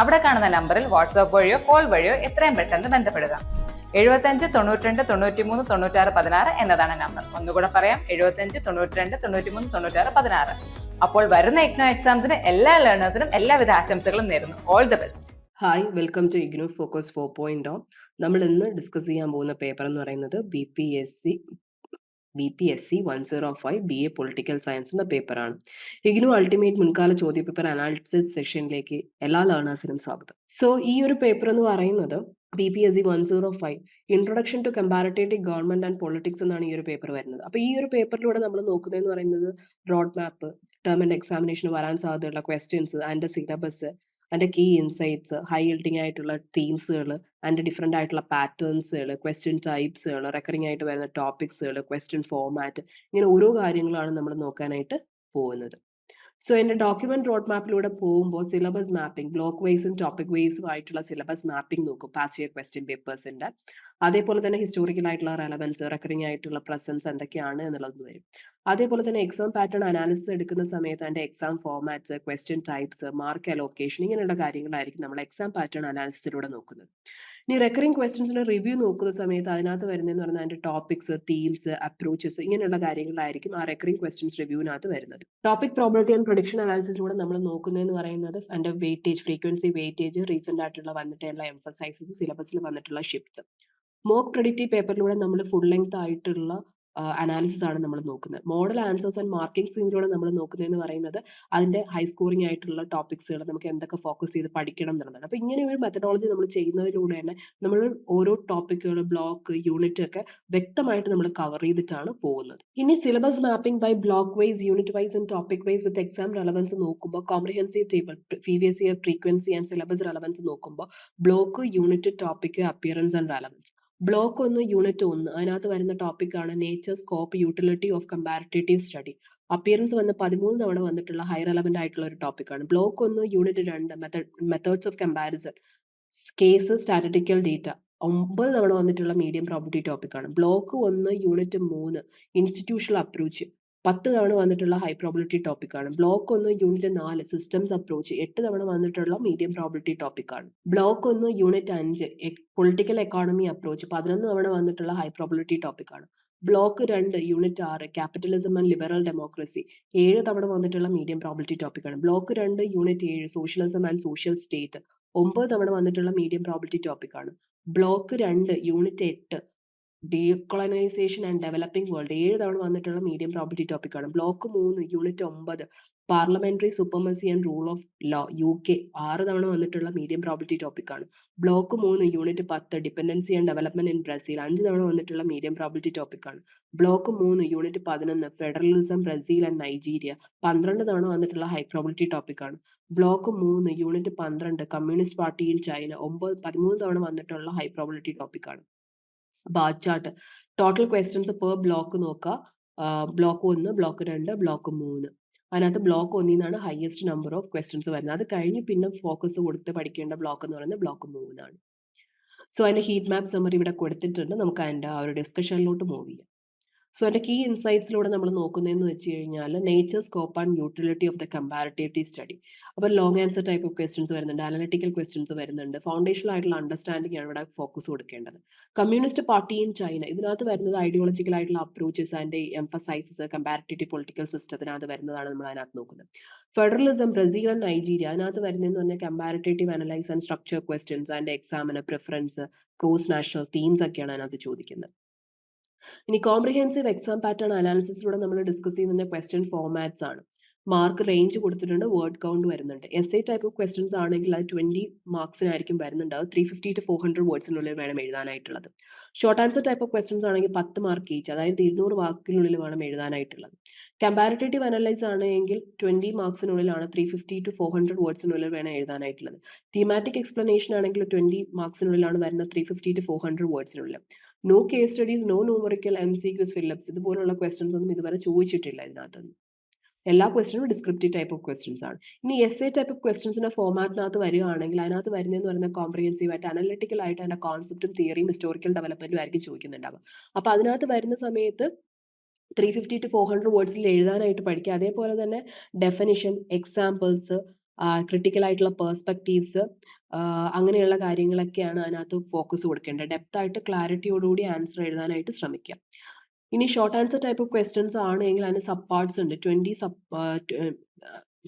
അവിടെ കാണുന്ന നമ്പറിൽ വാട്സ്ആപ്പ് വഴിയോ കോൾ വഴിയോ എത്രയും പെട്ടെന്ന് ബന്ധപ്പെടുക. എഴുപത്തഞ്ച് തൊണ്ണൂറ്റിരണ്ട് തൊണ്ണൂറ്റിമൂന്ന് തൊണ്ണൂറ്റാറ് പതിനാറ് എന്നതാണ് നമ്പർ. ഒന്നുകൂടെ പറയാം എഴുപത്തഞ്ച് തൊണ്ണൂറ്റിരണ്ട് തൊണ്ണൂറ്റിമൂന്ന് തൊണ്ണൂറ്റാറ് പതിനാറ്. അപ്പോൾ വരുന്ന ഇഗ്നോ എക്സാംസിന് എല്ലാ ലേണേഴ്സിനും എല്ലാവിധ ആശംസകളും നേരുന്നു. All the best hi welcome to IGNOU focus four point നമ്മൾ ഇന്ന് ഡിസ്കസ് ചെയ്യാൻ പോകുന്ന പേപ്പർ എന്ന് പറയുന്നത് B P S C B P S C one zero five B A political സയൻസിന്റെ പേപ്പറാണ് ഇഗ്നു അൾട്ടിമേറ്റ് മുൻകാല ചോദ്യപേപ്പർ അനാലിസിസ് സെഷനിലേക്ക് എല്ലാ ലേണേഴ്സിനും സ്വാഗതം. സോ ഈ ഒരു പേപ്പർ എന്ന് പറയുന്നത് B P S C one zero five introduction to comparative government and politics എന്നാണ് ഈ ഒരു പേപ്പർ വരുന്നത്. അപ്പൊ ഈ ഒരു പേപ്പറിലൂടെ നമ്മൾ നോക്കുന്നതെന്ന് പറയുന്നത് road map term and examination വരാൻ സാധ്യതയുള്ള ക്വസ്റ്റ്യൻസ് ആൻഡ് സിലബസ് അതിന്റെ കീ ഇൻസൈറ്റ്സ് ഹൈ ഇൽഡിങ് ആയിട്ടുള്ള തീംസുകൾ അതിന്റെ ഡിഫറെന്റ് ആയിട്ടുള്ള പാറ്റേൺസുകൾ ക്വസ്റ്റ്യൻ ടൈപ്സുകൾ റെക്കറിംഗ് ആയിട്ട് വരുന്ന ടോപ്പിക്സുകൾ ക്വസ്റ്റ്യൻ ഫോർമാറ്റ് ഇങ്ങനെ ഓരോ കാര്യങ്ങളാണ് നമ്മൾ നോക്കാനായിട്ട് പോകുന്നത്. സോ എന്റെ ഡോക്യുമെന്റ് റോഡ് മാപ്പിലൂടെ പോകുമ്പോൾ സിലബസ് മാപ്പിംഗ് ബ്ലോക്ക് വൈസും ടോപ്പിക് വൈസും ആയിട്ടുള്ള സിലബസ് മാപ്പിംഗ് നോക്കും പാസ്റ്റ് ഇയർ ക്വസ്റ്റ്യൻ പേപ്പേഴ്സിന്റെ അതേപോലെ തന്നെ ഹിസ്റ്റോറിക്കൽ ആയിട്ടുള്ള റെലവൻസ് റെക്കറിംഗ് ആയിട്ടുള്ള പ്രസൻസ് എന്തൊക്കെയാണ് എന്നുള്ളത് വരും. അതേപോലെ തന്നെ എക്സാം പാറ്റേൺ അനാലിസിസ് എടുക്കുന്ന സമയത്ത് അതിന്റെ exam formats question types mark allocation ഇങ്ങനെയുള്ള കാര്യങ്ങളായിരിക്കും നമ്മൾ എക്സാം പാറ്റേൺ അനാലിസിസിലൂടെ നോക്കുന്നത്. ഇനി റെക്കറിങ് ക്വസ്റ്റ്യൻസിന്റെ റിവ്യൂ നോക്കുന്ന സമയത്ത് അതിനകത്ത് വരുന്നതെന്ന് പറഞ്ഞാൽ അതിന്റെ ടോപ്പിക്സ് തീംസ് അപ്രോച്ചസ് ഇങ്ങനെയുള്ള കാര്യങ്ങളായിരിക്കും ആ റെക്കറിങ് ക്വസ്റ്റ്യൻസ് റിവ്യൂവിനകത്ത് വരുന്നത്. ടോപ്പിക് പ്രോബിലിറ്റി ആൻഡ് പ്രൊഡിക്ഷൻ അനാലിസിസിലൂടെ നമ്മൾ നോക്കുന്നതെന്ന് പറയുന്നത് അതിന്റെ വെയിറ്റേജ് ഫ്രീക്വൻസി വെയിറ്റേജ് റീസെന്റ് ആയിട്ടുള്ള വന്നിട്ടുള്ള എംഫസൈസസ് സിലബസിൽ വന്നിട്ടുള്ള ഷിഫ്റ്റ്സ് മോക്ക് ക്രെഡിറ്റ് പേപ്പറിലൂടെ നമ്മൾ ഫുൾ ലെങ്ത് ആയിട്ടുള്ള അനാലിസിസ് ആണ് നമ്മൾ നോക്കുന്നത്. മോഡൽ ആൻസേഴ്സ് ആൻഡ് മാർക്കിംഗ് സ്കീമിലൂടെ നമ്മൾ നോക്കുന്നത് എന്ന് പറയുന്നത് അതിന്റെ ഹൈ സ്കോറിംഗ് ആയിട്ടുള്ള ടോപ്പിക്സുകൾ നമുക്ക് എന്തൊക്കെ ഫോക്കസ് ചെയ്ത് പഠിക്കണം എന്നുള്ളതാണ്. അപ്പൊ ഇങ്ങനെ ഒരു മെത്തഡോളജി നമ്മൾ ചെയ്യുന്നതിലൂടെ തന്നെ നമ്മൾ ഓരോ ടോപ്പിക്കുകൾ ബ്ലോക്ക് യൂണിറ്റ് ഒക്കെ വ്യക്തമായിട്ട് നമ്മൾ കവർ ചെയ്തിട്ടാണ് പോകുന്നത്. ഇനി syllabus mapping by block wise unit wise and topic wise with exam relevance നോക്കുമ്പോൾ comprehensive table previous year frequency and syllabus relevance നോക്കുമ്പോൾ block unit topic appearance and relevance block ഒന്ന് unit ഒന്ന്. അതിനകത്ത് വരുന്ന ടോപ്പിക് ആണ് nature scope utility of comparative study appearance വന്ന് പതിമൂന്ന് തവണ വന്നിട്ടുള്ള ഹൈ റെലവെന്റ് ആയിട്ടുള്ള ഒരു ടോപ്പിക് ആണ്. ബ്ലോക്ക് ഒന്ന് യൂണിറ്റ് രണ്ട് methods of comparison case statistical data ഒമ്പത് തവണ വന്നിട്ടുള്ള മീഡിയം പ്രോപ്പർട്ടി ടോപ്പിക് ആണ്. ബ്ലോക്ക് ഒന്ന് യൂണിറ്റ് മൂന്ന്. ഇൻസ്റ്റിറ്റ്യൂഷണൽ അപ്രോച്ച് പത്ത് തവണ വന്നിട്ടുള്ള ഹൈ പ്രോബിലിറ്റി ടോപ്പിക് ആണ്. ബ്ലോക്ക് ഒന്ന് യൂണിറ്റ് നാല് സിസ്റ്റംസ് അപ്രോച്ച് എട്ട് തവണ വന്നിട്ടുള്ള മീഡിയം പ്രോബിലിറ്റി ടോപ്പിക് ആണ്. ബ്ലോക്ക് ഒന്ന് യൂണിറ്റ് അഞ്ച് പൊളിറ്റിക്കൽ എക്കോണമി അപ്രോച്ച് പതിനൊന്ന് തവണ വന്നിട്ടുള്ള ഹൈ പ്രോബിലിറ്റി ടോപ്പിക് ആണ്. ബ്ലോക്ക് രണ്ട് യൂണിറ്റ് ആറ് ക്യാപിറ്റലിസം ആൻഡ് ലിബറൽ ഡെമോക്രസി ഏഴ് തവണ വന്നിട്ടുള്ള മീഡിയം പ്രോബിലിറ്റി ടോപ്പിക് ആണ്. ബ്ലോക്ക് രണ്ട് യൂണിറ്റ് ഏഴ് സോഷ്യലിസം ആൻഡ് സോഷ്യൽ സ്റ്റേറ്റ് ഒമ്പത് തവണ വന്നിട്ടുള്ള മീഡിയം പ്രോബിലിറ്റി ടോപ്പിക് ആണ്. ബ്ലോക്ക് രണ്ട് യൂണിറ്റ് എട്ട് ഡീകൊളനൈസേഷൻ ആൻഡ് ഡെവലപ്പിംഗ് വേൾഡ് ഏഴ് തവണ വന്നിട്ടുള്ള മീഡിയം പ്രോപ്പർട്ടി ടോപ്പിക് ആണ്. ബ്ലോക്ക് മൂന്ന് യൂണിറ്റ് ഒമ്പത് parliamentary supremacy and rule of law U K ആറ് തവണ വന്നിട്ടുള്ള മീഡിയം പ്രോപ്പർട്ടി ടോപ്പിക് ആണ്. ബ്ലോക്ക് മൂന്ന് യൂണിറ്റ് പത്ത് dependency and development in Brazil അഞ്ച് തവണ വന്നിട്ടുള്ള മീഡിയം പ്രോപ്പർട്ടി ടോപ്പിക് ആണ്. ബ്ലോക്ക് മൂന്ന് യൂണിറ്റ് പതിനൊന്ന് ഫെഡറലിസം ബ്രസീൽ ആൻഡ് നൈജീരിയ പന്ത്രണ്ട് തവണ വന്നിട്ടുള്ള ഹൈ പ്രോബിലിറ്റി ടോപ്പിക് ആണ്. ബ്ലോക്ക് മൂന്ന് യൂണിറ്റ് പന്ത്രണ്ട് കമ്മ്യൂണിസ്റ്റ് പാർട്ടി ഇൻ ചൈന ഒമ്പത് പതിമൂന്ന് തവണ വന്നിട്ടുള്ള ഹൈ പ്രോബിലിറ്റി ടോപ്പിക് ആണ്. Bar chart. Total questions per block നോക്കുക ബ്ലോക്ക് ഒന്ന് ബ്ലോക്ക് രണ്ട് ബ്ലോക്ക് മൂന്ന്. അതിനകത്ത് ബ്ലോക്ക് ഒന്നിൽ നിന്നാണ് ഹയസ്റ്റ് നമ്പർ ഓഫ് ക്വസ്റ്റ്യൻസ് വരുന്നത്. അത് കഴിഞ്ഞ് പിന്നെ ഫോക്കസ് കൊടുത്ത് പഠിക്കേണ്ട ബ്ലോക്ക് എന്ന് പറയുന്നത് ബ്ലോക്ക് മൂന്നാണ്. സോ അതിന്റെ ഹീറ്റ് മാപ്പ് സമ്മറി ഇവിടെ കൊടുത്തിട്ടുണ്ട്. നമുക്ക് അതിന്റെ ആ ഒരു ഡിസ്കഷനിലോട്ട് മൂവ് ചെയ്യാം. സോ എന്റെ കീ ഇൻസൈറ്റ്സിലൂടെ നമ്മൾ നോക്കുന്നതെന്ന് വെച്ച് കഴിഞ്ഞാൽ nature scope and utility of the comparative study അപ്പോൾ long answer type of questions വരുന്നുണ്ട് അനലിറ്റിക്കൽ ക്വസ്റ്റ്യൻസ് വരുന്നുണ്ട്. ഫൗണ്ടേഷണൽ ആയിട്ടുള്ള അണ്ടർസ്റ്റാൻഡിംഗ് ആണ് ഇവിടെ ഫോക്കസ് കൊടുക്കേണ്ടത്. കമ്മ്യൂണിസ്റ്റ് പാർട്ടി ഇൻ ചൈന ഇതിനകത്ത് വരുന്നത് ഐഡിയോളജിക്കൽ ആയിട്ടുള്ള approaches and emphasises comparative political സിസ്റ്റത്തിനകത്ത് വരുന്നതാണ് നമ്മൾ അതിനകത്ത് നോക്കുന്നത്. ഫെഡറലിസം ബ്രസീൽ ആൻഡ് നൈജീരിയ അതിനകത്ത് വരുന്നതെന്ന് പറഞ്ഞാൽ comparative analyse and structure questions and എക്സാമിന് പ്രിഫറൻസ് ക്രോസ് നാഷണൽ തീംസ് ഒക്കെയാണ് അതിനകത്ത് ചോദിക്കുന്നത്. ഇനി കോംപ്രിഹെൻസീവ് എക്സാം പാറ്റേൺ അനാലിസിസിലൂടെ നമ്മൾ ഡിസ്കസ് ചെയ്യുന്ന ക്വസ്റ്റ്യൻ ഫോർമാറ്റ്സ് ആണ്. മാർക്ക് റേഞ്ച് കൊടുത്തിട്ടുണ്ട് വേർഡ് കൗണ്ട് വരുന്നുണ്ട്. Essay type of questions ആണെങ്കിൽ അത് ട്വന്റി മാർക്സിനായിരിക്കും വരുന്നുണ്ട്. അത് three fifty to four hundred വേർഡ്സിനുള്ളിൽ വേണം എഴുതാനായിട്ടുള്ളത്. Short answer type of questions ആണെങ്കിൽ പത്ത് മാർക്ക് ഈച്ച് അതായത് ഇരുന്നൂറ് വാക്കിനുള്ളിൽ വേണം എഴുതാനായിട്ടുള്ളത്. കമ്പാരിറ്റേറ്റീവ് അനലൈസ് ആണെങ്കിൽ twenty മാർക്സിനുള്ളിലാണ് three fifty to four hundred വേർഡ്സിനുള്ളിൽ വേണം എഴുതാനായിട്ടുള്ളത്. തീമാറ്റിക് എക്സ്പ്ലനേഷൻ ആണെങ്കിൽ ട്വന്റി മാർക്സിനുള്ളിലാണ് വരുന്നത് three fifty to four hundred വേർഡ്സിനുള്ളിൽ no case studies no numerical M C Qs fill ups ഇതുപോലുള്ള ക്വസ്റ്റ്യൻസ് ഒന്നും ഇതുവരെ ചോദിച്ചിട്ടില്ല ഇതിനകത്തുനിന്ന്. എല്ലാ ക്വസ്റ്റ്യനും ഡിസ്ക്രിപ്റ്റീവ് ടൈപ്പ് ഓഫ് ക്വസ്റ്റ്യൻസ് ആണ്. ഇനി എസ് എ ടൈപ്പ് ഓഫ് ക്വസ്റ്റ്യൻസിന്റെ ഫോമാറ്റിനകത്ത് വരികയാണെങ്കിൽ അതിനകത്ത് വരുന്നതെന്ന് പറയുന്നത് കോംപ്രിഹെൻസീവ് ആയിട്ട് അനലിറ്റിക്കൽ ആയിട്ട് അതിന്റെ കോൺസെപ്റ്റും തിയറിയും ഹിസ്റ്റോറിക്കൽ ഡെവലപ്മെന്റും ആയിരിക്കും ചോദിക്കുന്നുണ്ടാവുക. അപ്പൊ അതിനകത്ത് വരുന്ന സമയത്ത് three fifty to four hundred വേർഡ്സിൽ എഴുതാനായിട്ട് പഠിക്കുക. അതേപോലെ തന്നെ ഡെഫിനിഷൻ എക്സാമ്പിൾസ് ക്രിട്ടിക്കൽ ആയിട്ടുള്ള പേഴ്സ്പെക്റ്റീവ്സ് അങ്ങനെയുള്ള കാര്യങ്ങളൊക്കെയാണ് അതിനകത്ത് ഫോക്കസ് കൊടുക്കേണ്ടത്. ഡെപ്ത് ആയിട്ട് ക്ലാരിറ്റിയോടുകൂടി ആൻസർ എഴുതാനായിട്ട് ശ്രമിക്കുക ഇനി short answer type of questions ആണെങ്കിൽ അതിന് സബ് പാർട്സ് ഉണ്ട്. ട്വന്റി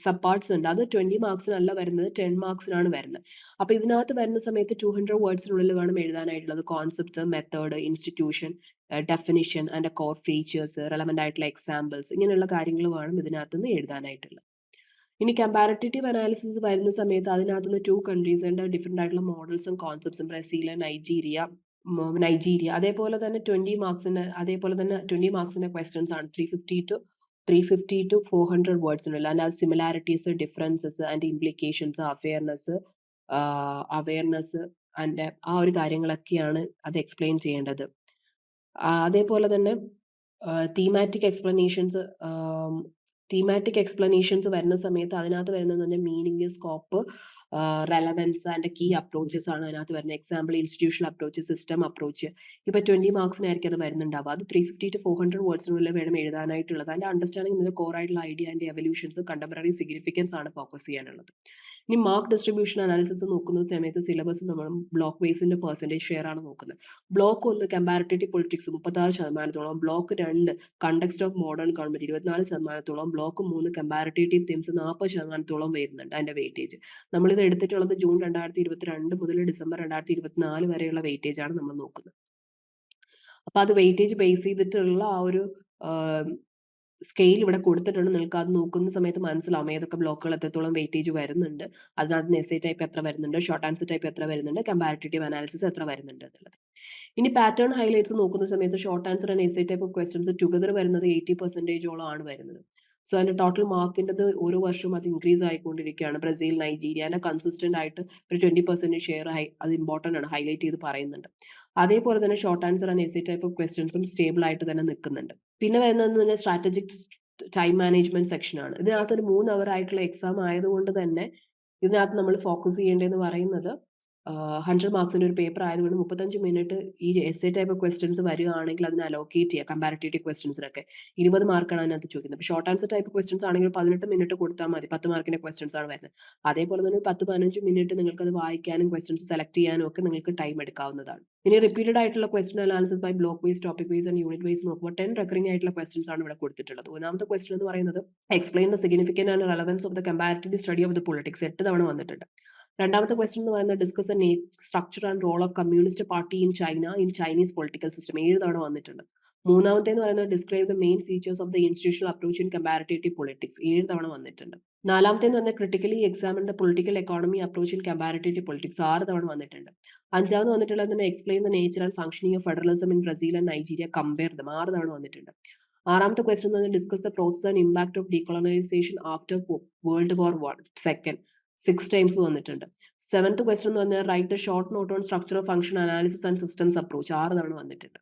സബ് പാർട്സ് ഉണ്ട്. അത് ട്വന്റി മാർക്സിനല്ല വരുന്നത് ടെൻ മാർക്സിനാണ് വരുന്നത്. അപ്പൊ ഇതിനകത്ത് വരുന്ന സമയത്ത് ടു ഹൺഡ്രഡ് വേർഡ്സിനുള്ളിൽ വേണം എഴുതാനായിട്ടുള്ളത്. Concept method institution definition and core features relevant ആയിട്ടുള്ള എക്സാമ്പിൾസ് ഇങ്ങനെയുള്ള കാര്യങ്ങൾ വേണം ഇതിനകത്ത് നിന്ന് എഴുതാനായിട്ടുള്ളത്. ഇനി കമ്പാരിറ്റീവ് അനാലിസിസ് വരുന്ന സമയത്ത് അതിനകത്ത് നിന്ന് ടു കൺട്രീസിന്റെ ഡിഫറെന്റ് ആയിട്ടുള്ള മോഡൽസും കോൺസെപ്റ്റ്സും ബ്രസീൽ നൈജീരിയ നൈജീരിയ. അതേപോലെ തന്നെ ട്വന്റി മാർക്സിന് അതേപോലെ തന്നെ ട്വന്റി മാർക്സിന്റെ ക്വസ്റ്റ്യൻസ് ആണ്. Three fifty to three fifty to four hundred വേർഡ്സിനുള്ള അതിനകത്ത് similarities differences and implications awareness awareness and ആ ഒരു കാര്യങ്ങളൊക്കെയാണ് അത് എക്സ്പ്ലെയിൻ ചെയ്യേണ്ടത്. അതേപോലെ തന്നെ തീമാറ്റിക് എക്സ്പ്ലനേഷൻസ് തീമാറ്റിക് എക്സ്പ്ലനേഷൻസ് വരുന്ന സമയത്ത് അതിനകത്ത് വരുന്നത് പറഞ്ഞാൽ meaning scope relevance and key approaches ആണ് അതിനകത്ത് വരുന്നത്. Example institutional approach system approach ഇപ്പൊ ട്വന്റി മാർക്സിനായിരിക്കും അത് വരുന്നുണ്ടാവുക. അത് three fifty to four hundred വേർഡ്സിനുള്ളിൽ വേണം എഴുതാനായിട്ടുള്ളത്. അതിന്റെ അണ്ടർസ്റ്റാൻഡിംഗ് ഇതിന്റെ കോർ ആയിട്ടുള്ള idea and evolutions contemporary significance ആണ് ഫോക്കസ് ചെയ്യാനുള്ളത്. ഇനി മാർക്ക് ഡിസ്ട്രിബ്യൂഷൻ അനാലിസിസ് നോക്കുന്ന സമയത്ത് സിലബസ് നമ്മൾ ബ്ലോക്ക് വൈസിന്റെ പെർസെന്റേജ് ഷെയർ ആണ് നോക്കുന്നത്. ബ്ലോക്ക് ഒന്ന് കമ്പാരിറ്റീവ് പൊളിറ്റിക്സ് മുപ്പത്തി ആറ് ശതമാനത്തോളം. ബ്ലോക്ക് രണ്ട് കണ്ടക്സ്റ്റ് ഓഫ് മോഡേൺ ഗവൺമെന്റ് ഇരുപത്തിനാല് ശതമാനത്തോളം. ബ്ലോക്ക് മൂന്ന് കമ്പാരിറ്റീവ് തിംസ് നാൽപ്പത് ശതമാനത്തോളം വരുന്നുണ്ട് അതിന്റെ വെയിറ്റേജ് നമ്മളിത് എടുത്തിട്ടുള്ളത് ജൂൺ രണ്ടായിരത്തി ഇരുപത്തിരണ്ട് മുതൽ ഡിസംബർ രണ്ടായിരത്തി ഇരുപത്തിനാല് വരെയുള്ള വെയിറ്റേജ് ആണ് നമ്മൾ നോക്കുന്നത്. അപ്പൊ അത് വെയിറ്റേജ് ബേസ് ചെയ്തിട്ടുള്ള ആ ഒരു സ്കെയിൽ ഇവിടെ കൊടുത്തിട്ടുണ്ട്. നിങ്ങൾക്ക് അത് നോക്കുന്ന സമയത്ത് മനസ്സിലാവും. ഏതൊക്കെ ബ്ലോക്കുകൾ എത്രത്തോളം വെയിറ്റേജ് വരുന്നുണ്ട്. അതിനകത്ത് എസ് ഐ ടൈപ്പ് എത്ര വരുന്നുണ്ട്? ഷോർട്ട് ആൻസർ ടൈപ്പ് എത്ര വരുന്നുണ്ട്? കമ്പാരിറ്റീവ് അനാലിസിസ് എത്ര വരുന്നുണ്ട് എന്നുള്ളത്. ഇനി പാറ്റേൺ ഹൈലൈറ്റ്സ് നോക്കുന്ന സമയത്ത് short answer and essay type type of together വരുന്നത് എയ്റ്റി പെർസെന്റേജോളം ആണ് വരുന്നത്. സോ അതിന്റെ ടോട്ടൽ മാർക്കിന്റെത് ഓരോ വർഷവും അത് ഇൻക്രീസ് ആയിക്കൊണ്ടിരിക്കുകയാണ്. ബ്രസീൽ നൈജീരിയ അതിന്റെ കൺസിസ്റ്റന്റ് ആയിട്ട് ഒരു ട്വന്റി പെർസെന്റ് ഷെയർ അത് ഇമ്പോർട്ടന്റ് ആണ്. ഹൈലൈറ്റ് ചെയ്ത് പറയുന്നുണ്ട്. അതേപോലെ തന്നെ short answer and essay type of ക്വസ്റ്റ്യൻസും സ്റ്റേബിൾ ആയിട്ട് തന്നെ നിൽക്കുന്നുണ്ട്. പിന്നെ വരുന്നതെന്ന് പറഞ്ഞാൽ സ്ട്രാറ്റജിക് ടൈം മാനേജ്മെന്റ് സെക്ഷൻ ആണ്. ഇതിനകത്ത് ഒരു മൂന്ന് അവർ ആയിട്ടുള്ള എക്സാം ആയതുകൊണ്ട് തന്നെ ഇതിനകത്ത് നമ്മൾ ഫോക്കസ് ചെയ്യേണ്ടതെന്ന് പറയുന്നത് ഹൺഡ്രഡ് മാർക്സിന്റെ ഒരു പേപ്പർ ആയതുകൊണ്ട് മുപ്പത്തഞ്ച് മിനിറ്റ് ഈ എസ് എ ടൈപ്പ് ക്വസ്റ്റ്യൻസ് വരികയാണെങ്കിൽ അതിന് അലോക്കേറ്റ് ചെയ്യുക കമ്പാരിറ്റീവ് ക്വസ്റ്റ്യൻസിനൊക്കെ ഇരുപത് മാർക്കാണ് അതിനകത്ത് ചോദിക്കുന്നത്. അപ്പോൾ ഷോർട്ട് ആൻസർ ടൈപ്പ് ക്വസ്റ്റ്യൻസ് ആണെങ്കിൽ പതിനെട്ട് മിനിറ്റ് കൊടുത്താൽ മതി. പത്ത് മാർക്കിന്റെ ക്വസ്റ്റ്യൻസ് ആണ് വരുന്നത്. അതേപോലെ തന്നെ പത്ത് പതിനഞ്ച് മിനിറ്റ് നിങ്ങൾക്ക് അത് വായിക്കാനും ക്വസ്റ്റ്യൻസ് സെലക്ട് ചെയ്യാനും ഒക്കെ നിങ്ങൾക്ക് ടൈം എടുക്കാവുന്നതാണ്. ഇനി റിപ്പീറ്റഡ് ആയിട്ടുള്ള question analysis by block wise topic wise and unit wise നോക്കുമ്പോൾ ടെൻ റെക്കറിംഗ് ആയിട്ടുള്ള ക്വസ്റ്റൻസ് ആണ് ഇവിടെ കൊടുത്തിട്ടുള്ളത്. ഒന്നാമത്തെ ക്വസ്റ്റൻ എന്ന് പറയുന്നത് explain the significance and relevance of the comparative study of the politics എട്ട് തവണ വന്നിട്ടുണ്ട്. രണ്ടാമത്തെ ക്വസ്റ്റൻ എന്ന് പറയുന്നത് discuss structure and role of communist party in China in Chinese political system ഏഴ് തവണ വന്നിട്ടുണ്ട്. മൂന്നാമത്തെ എന്ന് പറയുന്നത് describe the main features of the institutional approach in comparative politics ഏഴ് തവണ വന്നിട്ടുണ്ട്. നാലാമത്തെ എന്ന് പറഞ്ഞാൽ critically examine the political economy approach in comparative politics ആറ് തവണ വന്നിട്ടുണ്ട്. അഞ്ചാമത് വന്നിട്ടുള്ളത് തന്നെ explain the nature and functioning of federalism in Brazil and Nigeria compare them ആറ് തവണ വന്നിട്ടുണ്ട്. ആറാമത്തെ ക്വസ്റ്റൻ എന്ന് പറഞ്ഞാൽ discuss the process and impact of decolonisation after world war one second six times വന്നിട്ടുണ്ട്. സെവൻത്ത് ക്വസ്റ്റൻ എന്ന് പറഞ്ഞാൽ write the short note on structure of function analysis and systems approach ആറ് തവണ വന്നിട്ടുണ്ട്.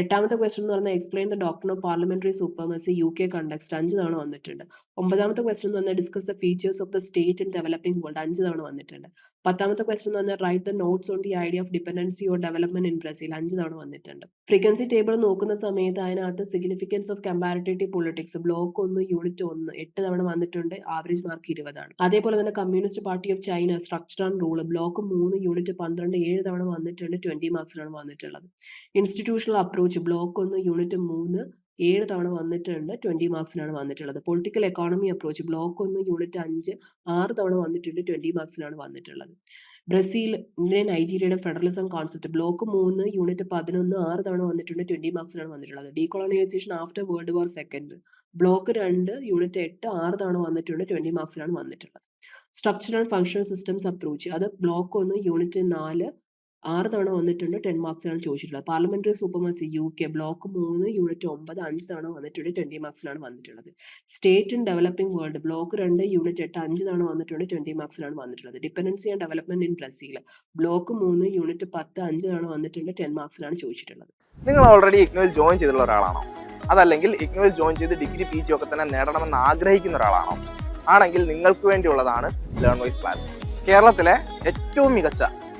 എട്ടാമത്തെ ക്വസ്റ്റൻ എന്ന് പറഞ്ഞാൽ explain the doctrine of parliamentary supremacy U K context അഞ്ച് തവണ വന്നിട്ടുണ്ട്. ഒമ്പതാമത്തെ ക്വസ്റ്റൻ എന്ന് പറഞ്ഞാൽ discuss the features of the state in developing world അഞ്ച് തവണ വന്നിട്ടുണ്ട്. പത്താമത്തെ ക്വസ്റ്റൻ എന്ന് പറഞ്ഞാൽ write the notes on the idea of dependency or development in Brazil അഞ്ച് തവണ വന്നിട്ടുണ്ട്. ഫ്രീക്വൻസി ടേബിൾ നോക്കുന്ന സമയത്ത് അതിനകത്ത് significance of comparative politics block ഒന്ന് യൂണിറ്റ് ഒന്ന് എട്ട് തവണ വന്നിട്ടുണ്ട്. ആവറേജ് മാർക്ക് ഇരുപതാണ് അതേപോലെ തന്നെ communist party of China structure and rule block മൂന്ന് യൂണിറ്റ് പന്ത്രണ്ട് ഏഴ് തവണ വന്നിട്ടുണ്ട്. ട്വന്റി മാർക്സിനാണ് വന്നിട്ടുള്ളത്. ഇൻസ്റ്റിറ്റ്യൂഷണൽ അപ്രോച്ച് ബ്ലോക്ക് ഒന്ന് യൂണിറ്റ് മൂന്ന് ഏഴ് തവണ വന്നിട്ടുണ്ട് ട്വന്റി മാർക്സിനാണ് വന്നിട്ടുള്ളത്. പൊളിറ്റിക്കൽ എക്കോണമി അപ്രോച്ച് ബ്ലോക്ക് ഒന്ന് യൂണിറ്റ് അഞ്ച് ആറ് തവണ വന്നിട്ടുണ്ട് ട്വന്റി മാർക്സിനാണ് വന്നിട്ടുള്ളത്. ബ്രസീൽ നൈജീരിയയുടെ ഫെഡറലിസം കോൺസെപ്റ്റ് ബ്ലോക്ക് മൂന്ന് യൂണിറ്റ് പതിനൊന്ന് ആറ് തവണ വന്നിട്ടുണ്ട് ട്വന്റി മാർക്സിനാണ് വന്നിട്ടുള്ളത്. Decolonization after world war second block രണ്ട് യൂണിറ്റ് എട്ട് ആറ് തവണ വന്നിട്ടുണ്ട് ട്വന്റി മാർക്സിനാണ് വന്നിട്ടുള്ളത്. സ്ട്രക്ചറൽ ഫങ്ഷണൽ സിസ്റ്റംസ് അപ്രോച്ച് അത് ബ്ലോക്ക് ഒന്ന് യൂണിറ്റ് നാല് ആറ് തവണ വന്നിട്ടുണ്ട് ടെൻ മാർക്സിനാണ് ചോദിച്ചിട്ടുള്ളത്. Parliamentary supremacy U K block മൂന്ന് യൂണിറ്റ് ഒമ്പത് അഞ്ച് തവണ വന്നിട്ടുണ്ട് ട്വന്റി മാർക്സിനാണ് വന്നിട്ടുള്ളത്. State in developing world block രണ്ട് യൂണിറ്റ് എട്ട് അഞ്ച് തവണ വന്നിട്ടുണ്ട് ട്വന്റി മാർക്സിനാണ് വന്നിട്ടുള്ളത്. Dependency and development in Brazil block മൂന്ന് യൂണിറ്റ് പത്ത് അഞ്ച് തവണ വന്നിട്ടുണ്ട് ടെൻ മാർക്സിനാണ് ചോദിച്ചിട്ടുള്ളത്. നിങ്ങൾ ഓൾറെഡി ഇഗ്നോയിൽ ജോയിൻ ചെയ്തിട്ടുള്ള ഒരാളാണോ? അതല്ലെങ്കിൽ ഇഗ്നോയിൽ ജോയിൻ ചെയ്ത് ഡിഗ്രി പി ജി ഒക്കെ തന്നെ നേടണമെന്ന് ആഗ്രഹിക്കുന്ന ഒരാളാണോ? ആണെങ്കിൽ നിങ്ങൾക്ക് വേണ്ടിയുള്ളതാണ് ലേൺ വൈസ് പ്ലാറ്റ്ഫോം കേരളത്തിലെ ഏറ്റവും മികച്ച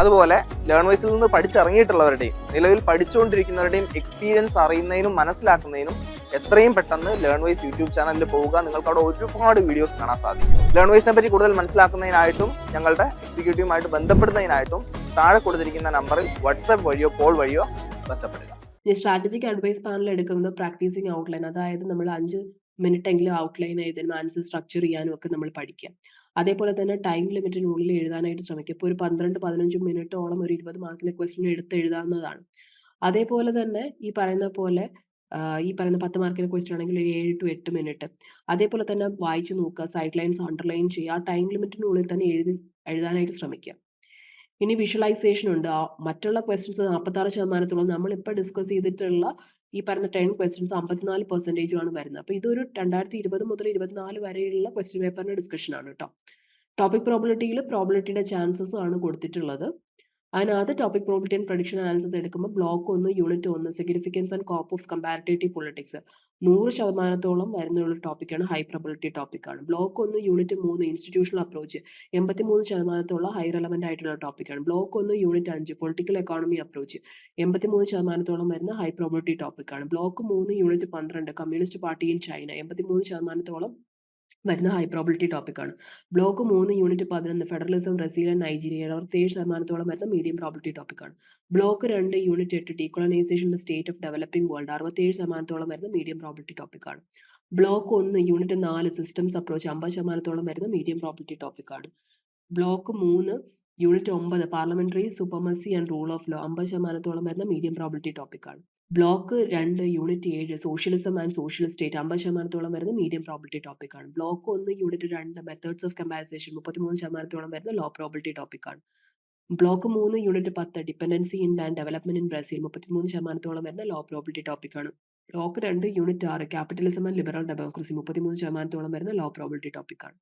അതുപോലെ ലേൺ വൈസിൽ നിന്ന് പഠിച്ചിറങ്ങിയിട്ടുള്ളവരുടെയും നിലവിൽ പഠിച്ചുകൊണ്ടിരിക്കുന്നവരുടെയും എക്സ്പീരിയൻസ് അറിയുന്നതിനും മനസ്സിലാക്കുന്നതിനും എത്രയും പെട്ടെന്ന് ലേൺ വൈസ് യൂട്യൂബ് ചാനലിൽ പോവുക. നിങ്ങൾക്ക് അവിടെ ഒരുപാട് വീഡിയോസ് കാണാൻ സാധിക്കും. ലേൺ വൈസിനെ പറ്റി കൂടുതൽ മനസ്സിലാക്കുന്നതിനായിട്ടും ഞങ്ങളുടെ എക്സിക്യൂട്ടീവുമായിട്ട് ബന്ധപ്പെടുന്നതിനായിട്ടും താഴെ കൊടുത്തിരിക്കുന്ന നമ്പറിൽ വാട്സാപ്പ് വഴിയോ കോൾ വഴിയോ ബന്ധപ്പെടുക. ഇനി സ്ട്രാറ്റജിക് അഡ്വൈസ് പാനൽ എടുക്കുന്നത് പ്രാക്ടീസിങ് ഔട്ട്ലൈൻ അതായത് നമ്മൾ അഞ്ച് മിനിറ്റ് എങ്കിലും ഔട്ട്ലൈൻ എഴുതാനും ആൻസർ സ്ട്രക്ചർ ചെയ്യാനും ഒക്കെ നമ്മൾ പഠിക്കുക. അതേപോലെ തന്നെ ടൈം ലിമിറ്റിനുള്ളിൽ എഴുതാനായിട്ട് ശ്രമിക്കുക. ഇപ്പോൾ ഒരു പന്ത്രണ്ട് പതിനഞ്ച് മിനിറ്റോളം ഒരു ഇരുപത് മാർക്കിന്റെ ക്വസ്റ്റ്യൻ എടുത്ത് എഴുതാവുന്നതാണ്. അതേപോലെ തന്നെ ഈ പറയുന്ന പോലെ ഈ പറയുന്ന പത്ത് മാർക്കിന്റെ ക്വസ്റ്റ്യൻ ആണെങ്കിൽ ഒരു ഏഴ് ടു എട്ട് മിനിറ്റ് അതേപോലെ തന്നെ വായിച്ചു നോക്കുക സൈഡ് ലൈൻസ് അണ്ടർലൈൻ ചെയ്യുക ആ ടൈം ലിമിറ്റിനുള്ളിൽ തന്നെ എഴുതി എഴുതാനായിട്ട് ശ്രമിക്കുക. ഇനി വിഷ്വലൈസേഷൻ ഉണ്ട്. മറ്റുള്ള ക്വസ്റ്റ്യൻസ് നാൽപ്പത്താറ് ശതമാനത്തോളം നമ്മൾ ഇപ്പൊ ഡിസ്കസ് ചെയ്തിട്ടുള്ള ഈ പറഞ്ഞ ടെൻ ക്വസ്റ്റ്യൻസ് അമ്പത്തിനാല് പെർസെന്റേജും ആണ് വരുന്നത്. അപ്പോൾ ഇതൊരു രണ്ടായിരത്തി ഇരുപത് മുതൽ ഇരുപത്തിനാല് വരെയുള്ള ക്വസ്റ്റ്യൻ പേപ്പറിന്റെ ഡിസ്കഷനാണ് കേട്ടോ ടോപ്പിക് പ്രോബിലിറ്റിയിൽ പ്രോബിലിറ്റിയുടെ ചാൻസസ് ആണ് കൊടുത്തിട്ടുള്ളത്. അതിനകത്ത് topic probability and prediction analysis എടുക്കുമ്പോൾ ബ്ലോക്ക് ഒന്ന് യൂണിറ്റ് ഒന്ന് significance and scope of comparative politics നൂറ് ശതമാനത്തോളം വരുന്നുള്ള ടോപ്പിക്കാണ് ഹൈ പ്രോബിലിറ്റി ടോപ്പിക്കാണ് ബ്ലോക്ക് ഒന്ന് യൂണിറ്റ് മൂന്ന് ഇൻസ്റ്റിറ്റ്യൂഷണൽ അപ്രോച്ച് എൺപത്തി മൂന്ന് ശതമാനത്തോളം ഹൈ റെലവന്റ് ആയിട്ടുള്ള ടോപ്പിക്കാണ് ബ്ലോക്ക് ഒന്ന് യൂണിറ്റ് അഞ്ച് പൊളിറ്റിക്കൽ എക്കോണമി അപ്രോച്ച് എൺപത്തി മൂന്ന് ശതമാനത്തോളം വരുന്ന ഹൈ പ്രോബിലിറ്റി ടോപ്പിക്കാണ് ബ്ലോക്ക് മൂന്ന് യൂണിറ്റ് പന്ത്രണ്ട് കമ്മ്യൂണിസ്റ്റ് പാർട്ടി ഇൻ ചൈന എൺപത്തി മൂന്ന് ശതമാനത്തോളം വരുന്ന ഹൈ പ്രോബിലിറ്റി ടോപ്പിക്കാണ് ബ്ലോക്ക് മൂന്ന് യൂണിറ്റ് പതിനൊന്ന് ഫെഡറലിസം ബ്രസീൽ ആൻഡ് നൈജീരിയ അറുപത്തേഴ് ശതമാനത്തോളം വരുന്ന മീഡിയം പ്രോബിലിറ്റി ടോപ്പിക്കാണ് ബ്ലോക്ക് രണ്ട് യൂണിറ്റ് എട്ട് decolonization the state of developing world അറുപത്തേഴ് ശതമാനത്തോളം വരുന്ന മീഡിയം പ്രോബിലിറ്റി ടോപ്പിക്കാണ് ബ്ലോക്ക് ഒന്ന് യൂണിറ്റ് നാല് സിസ്റ്റംസ് അപ്രോച്ച് അമ്പത് ശതമാനത്തോളം വരുന്ന മീഡിയം പ്രോബിലിറ്റി ടോപ്പിക്കാണ് ബ്ലോക്ക് മൂന്ന് യൂണിറ്റ് ഒമ്പത് parliamentary supremacy and rule of law അമ്പത് ശതമാനത്തോളം വരുന്ന മീഡിയം പ്രോബിലിറ്റി ടോപ്പിക്കാണ് ബ്ലോക്ക് രണ്ട് യൂണിറ്റ് ഏഴ് സോഷ്യലിസം ആൻഡ് സോഷ്യൽ സ്റ്റേറ്റ് അമ്പത് ശതമാനത്തോളം വരുന്ന മീഡിയം പ്രോബിലിറ്റി ടോപ്പിക്കാണ് ബ്ലോക്ക് ഒന്ന് യൂണിറ്റ് രണ്ട് മെത്തേഡ്സ് ഓഫ് കമ്പാരിസേഷൻ മുപ്പത്തിമൂന്ന് ശതമാനത്തോളം വരുന്ന ലോ പ്രോബിലിറ്റി ടോപ്പിക്കാണ് ബ്ലോക്ക് മൂന്ന് യൂണിറ്റ് പത്ത് dependency in and development in Brazil മുപ്പത്തിമൂന്ന് ശതമാനത്തോളം വരുന്ന ലോ പ്രോബിലിറ്റി ടോപ്പിക്കാണ് ബ്ലോക്ക് രണ്ട് യൂണിറ്റ് ആറ് ക്യാപിറ്റലിസം ആൻഡ് ലിബറൽ ഡെമോക്രസി മുപ്പത്തിമൂന്ന് ശതമാനത്തോളം വരുന്ന ലോ പ്രോബിലിറ്റി ടോപ്പിക്കാണ്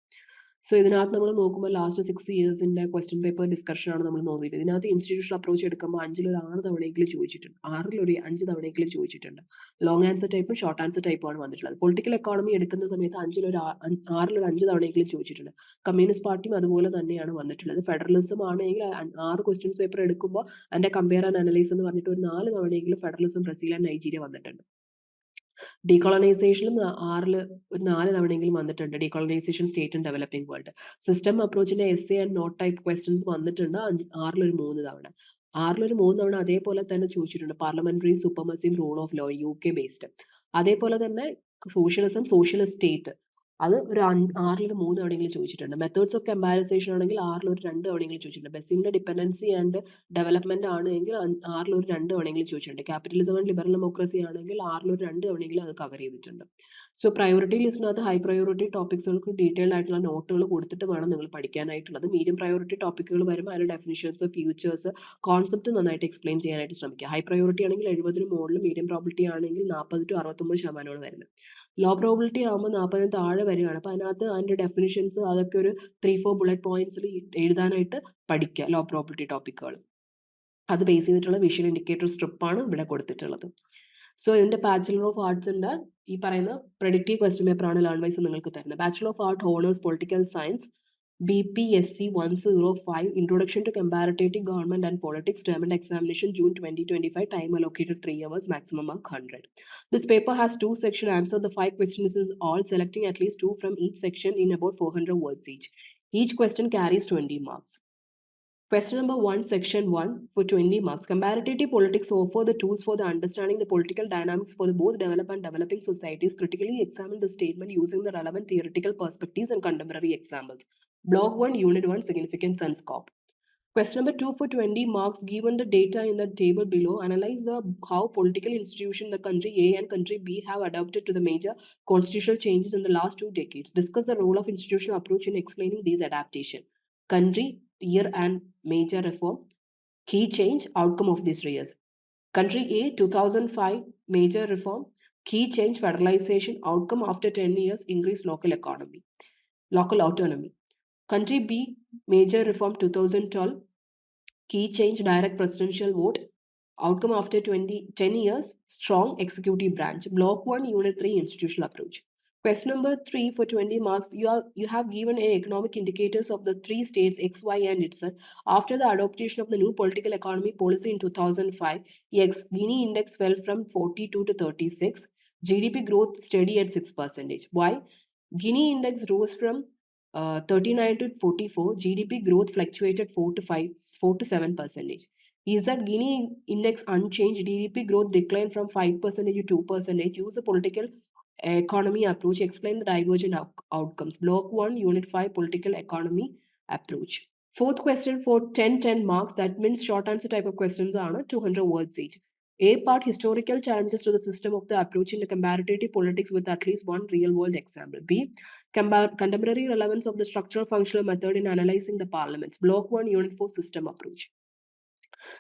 സോ ഇതിനകത്ത് നമ്മൾ നോക്കുമ്പോൾ ലാസ്റ്റ് സിക്സ് ഇയേഴ്സിന്റെ ക്വസ്റ്റ്യൻ പേപ്പർ ഡിസ്കഷൻ ആണ് നമ്മൾ നോക്കിയിട്ട് ഇതിനകത്ത് ഇൻസ്റ്റിറ്റ്യൂഷണൽ അപ്രോച്ച് എടുക്കുമ്പോൾ അഞ്ചിൽ ഒരു ആറ് തവണയെങ്കിലും ചോദിച്ചിട്ടുണ്ട്. ആറിൽ ഒരു അഞ്ച് തവണയെങ്കിലും ചോദിച്ചിട്ടുണ്ട്. ലോങ് ആൻസർ ടൈപ്പും ഷോർട്ട് ആൻസർ ടൈപ്പും ആണ് വന്നിട്ടുള്ളത്. പൊളിറ്റിക്കൽ എക്കോണമി എടുക്കുന്ന സമയത്ത് അഞ്ചിൽ ഒരു ആറിൽ ഒരു അഞ്ച് തവണയെങ്കിലും ചോദിച്ചിട്ടുണ്ട്. കമ്മ്യൂണിസ്റ്റ് പാർട്ടിയും അതുപോലെ തന്നെയാണ് വന്നിട്ടുള്ളത്. ഫെഡറലിസം ആണെങ്കിൽ ആറ് ക്വസ്റ്റ്യൻസ് പേപ്പർ എടുക്കുമ്പോൾ അതിന്റെ കമ്പയർ ആൻഡ് അനലൈസ് എന്ന് പറഞ്ഞിട്ട് ഒരു നാല് തവണയെങ്കിലും ഫെഡറലിസം ബ്രസീൽ ആൻഡ് നൈജീരിയ വന്നിട്ടുണ്ട്. ഡീകോളനൈസേഷനും ആറിൽ ഒരു നാല് തവണയെങ്കിലും വന്നിട്ടുണ്ട്. Decolonization state and developing world system അപ്രോച്ചിന്റെ S A and note type questions വന്നിട്ടുണ്ട്. ആറിലൊരു മൂന്ന് തവണ. ആറിലൊരു മൂന്ന് തവണ അതേപോലെ തന്നെ ചോദിച്ചിട്ടുണ്ട്. Parliamentary സൂപ്പർമസിയും rule of law U K based അതേപോലെ തന്നെ സോഷ്യലിസം സോഷ്യലിസ്റ്റ് സ്റ്റേറ്റ് അത് ഒരു ആറിൽ മൂന്ന് തവണയെങ്കിലും ചോദിച്ചിട്ടുണ്ട്. മെത്തേഡ്സ് ഓഫ് കമ്പാരിസേഷൻ ആണെങ്കിൽ ആറിൽ ഒരു രണ്ട് തവണയെങ്കിലും ചോദിച്ചിട്ടുണ്ട്. ബസിന്റെ ഡിപ്പെൻഡൻസി ആൻഡ് ഡെവലപ്മെന്റ് ആണ് എങ്കിൽ ആറിൽ ഒരു രണ്ട് തവണയെങ്കിലും ചോദിച്ചിട്ടുണ്ട്. ക്യാപിറ്റലിസം ആൻഡ് ലിബറൽ ഡെമോക്രസി ആണെങ്കിൽ ആറിൽ ഒരു രണ്ട് തവണയെങ്കിലും അത് കവർ ചെയ്തിട്ടുണ്ട്. സോ പ്രയോറിറ്റി ലിസ്റ്റിനകത്ത് ഹൈ പ്രയോറിറ്റി ടോപ്പിക്സുകൾക്ക് ഡീറ്റെയിൽഡ് ആയിട്ടുള്ള നോട്ടുകൾ കൊടുത്തിട്ട് വേണം നിങ്ങൾ പഠിക്കാനായിട്ടുള്ളത്. മീഡിയം പ്രയോറിറ്റി ടോപ്പിക്കുകൾ വരുമ്പോൾ അതിന്റെ ഡെഫിനിഷൻസ് ഫ്യൂച്ചേഴ്സ് കോൺസെപ്റ്റ് നന്നായിട്ട് എക്സ്പ്ലെയിൻ ചെയ്യാനായിട്ട് ശ്രമിക്കുക. ഹൈ പ്രയോറിറ്റി ആണെങ്കിൽ എഴുപതിന് മുകളിൽ മീഡിയം പ്രോബിലിറ്റി ആണെങ്കിൽ നാൽപ്പത് ടു അറുപത്തൊമ്പത് ശതമാനമാണ് വരുന്നത്. ലോ പ്രോബിലിറ്റി ആകുമ്പോൾ നാൽപ്പതിന് താഴെ വരികയാണ്. അപ്പോൾ അതിനകത്ത് അതിന്റെ ഡെഫിനിഷൻസ് അതൊക്കെ ഒരു ത്രീ ഫോർ ബുള്ളറ്റ് പോയിന്റ്സിൽ എഴുതാനായിട്ട് പഠിക്കുക ലോ പ്രോബിലിറ്റി ടോപ്പിക്കുകൾ അത് ബേസ് ചെയ്തിട്ടുള്ള വിഷ്വൽ ഇൻഡിക്കേറ്റർ സ്ട്രിപ്പ് ആണ് ഇവിടെ കൊടുത്തിട്ടുള്ളത്. സോ ഇതിന്റെ ബാച്ചിലർ ഓഫ് ആർട്സിന്റെ ഈ പറയുന്ന പ്രഡിക്റ്റീവ് ക്വസ്റ്റ്യൻ പേപ്പർ ആണ് ലേൺ വൈസ് നിങ്ങൾക്ക് തരുന്നത്. Bachelor of art honours political science BPSC 105 Introduction to Comparative Government and Politics Term and Examination June 2025 Time allocated 3 hours maximum mark 100 This paper has two section answer. The five questions is all selecting at least two from each section in about 400 words each. Each question carries 20 marks. Question number one, section one for 20 marks. Comparative politics offer the tools for the understanding the political dynamics for the both developed and developing societies. Critically examine the statement using the relevant theoretical perspectives and contemporary examples. Block one, unit one, significance and scope. Question number two for 20 marks. Given the data in the table below, analyze the how political institution the country A and country B have adapted to the major constitutional changes in the last two decades. Discuss the role of institutional approach in explaining these adaptation. Country, year and major reform. Key change, outcome of these years. Country A, 2005, major reform. Key change, federalization. Outcome after 10 years, increase local economy, local autonomy. Country B, major reform 2012. Key change, direct presidential vote. Outcome after 20, 10 years, strong executive branch. Block 1, Unit 3, institutional approach. Question number 3 for 20 marks. You, are, you have given a economic indicators of the three states X, Y, and Z. After the adoption of the new political economy policy in 2005, X Gini index fell from 42 to 36. GDP growth steady at 6%. Why? Gini index rose from uh, 39 to 44, GDP growth fluctuated 4 to 5, 4 to 7 percentage. Is that Gini index unchanged? GDP growth declined from 5 percentage to 2 percentage. Use the political economy approach. Explain the divergent out- outcomes. Block 1, Unit 5, political economy approach. Fourth question for 10, 10 marks. That means short answer type of questions are 200 words each. A part historical challenges to the system of the approach in the comparative politics with at least one real world example. B contemporary relevance of the structural functional method in analyzing the parliaments. Block 1, Unit 4 system approach.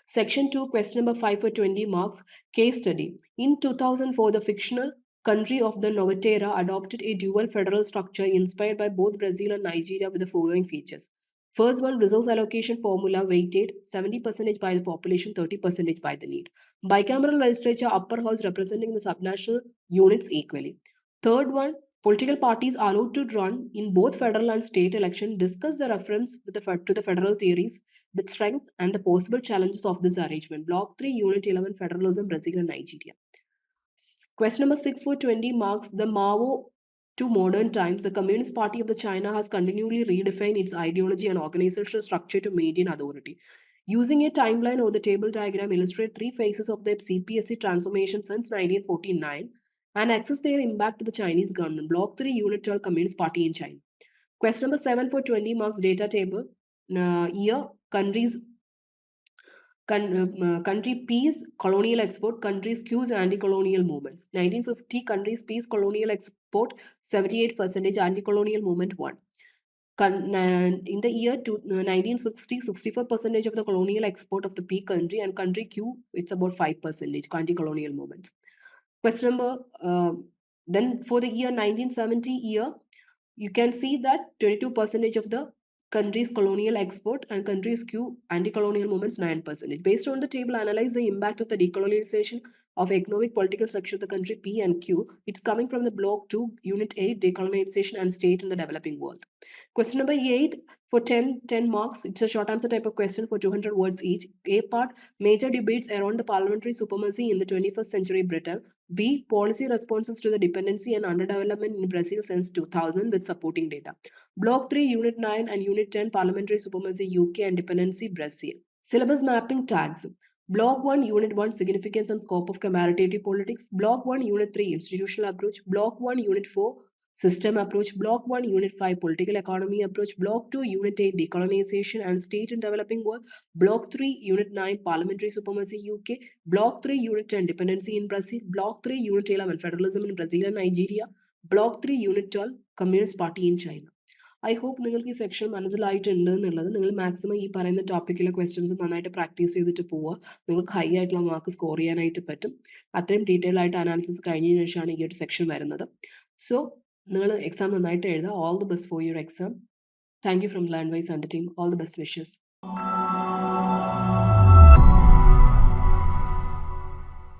Section 2, question number 5 for 20 marks. Case study. In 2004, the fictional country of the Novatera adopted a dual federal structure inspired by both Brazil and Nigeria with the following features. First one, resource allocation formula weighted 70% by the population, 30% by the need. Bicameral legislature, upper house representing the subnational units equally. Third one, political parties allowed to run in both federal and state election. Discuss the reference with the, to the federal theories, the strength and the possible challenges of this arrangement. Block 3, Unit 11, Federalism, Brazil and Nigeria. Question number 6 for 20 marks. The Mao to modern times, the Communist Party of the China has continually redefined its ideology and organizational structure to maintain authority. Using a timeline or the table diagram, illustrate three phases of the CPSC transformation since 1949 and access their impact to the Chinese government. Block 3, Unit 12, Communist Party in China. Question number 7 for 20 marks data table. Uh, year, countries Con- uh, country P's colonial export, countries Q's anti-colonial movements. 1950 countries P's colonial export 78%, anti-colonial movement 1. Con- uh, in the year to, uh, 1960, 64% of the colonial export of the P country and country Q, it's about 5% anti-colonial movements. Question number, uh, then for the year 1970 year, you can see that 22% of the country's colonial export and country's Q anti-colonial movements 9%. Based on the table, analyze the impact of the decolonization of economic political structure of the country P and Q. It's coming from the block 2, unit 8, decolonization and state in the developing world. Question number 8 for 10, 10 marks. It's a short answer type of question for 200 words each. A part, major debates around the parliamentary supremacy in the 21st century Britain. B, policy responses to the dependency and underdevelopment in Brazil since 2000 with supporting data. Block 3, Unit 9 and Unit 10, Parliamentary Supremacy UK and Dependency Brazil. Syllabus mapping tags. Block 1, Unit 1, Significance and Scope of Comparative Politics. Block 1, Unit 3, Institutional Approach. Block 1, Unit 4, system approach block one unit five political economy approach block two unit eight decolonization and state and developing world block three unit nine parliamentary supremacy U K block three unit and dependency in Brazil block three unit eleven federalism in Brazil and Nigeria block three unit twelve communist party in China I hope നിങ്ങൾക്ക് ഈ section മനസ്സിലായിട്ടുണ്ട് എന്നുള്ളത്. നിങ്ങൾ maximum ഈ പറയുന്ന ടോപ്പിക്കിലെ questions നന്നായിട്ട് practice ചെയ്തിട്ട് പോവുക. നിങ്ങൾക്ക് ഹൈ ആയിട്ടുള്ള മാർക്ക് സ്കോർ ചെയ്യാനായിട്ട് പറ്റും. അത്രയും ഡീറ്റെയിൽ ആയിട്ട് അനാലിസിസ് കഴിഞ്ഞതിന് ശേഷമാണ് ഈ ഒരു സെക്ഷൻ വരുന്നത്. സോ നിങ്ങൾ എക്സാം നന്നായിട്ട് എഴുതുക. All the best for your exam thank you from Learnwise and team all the best wishes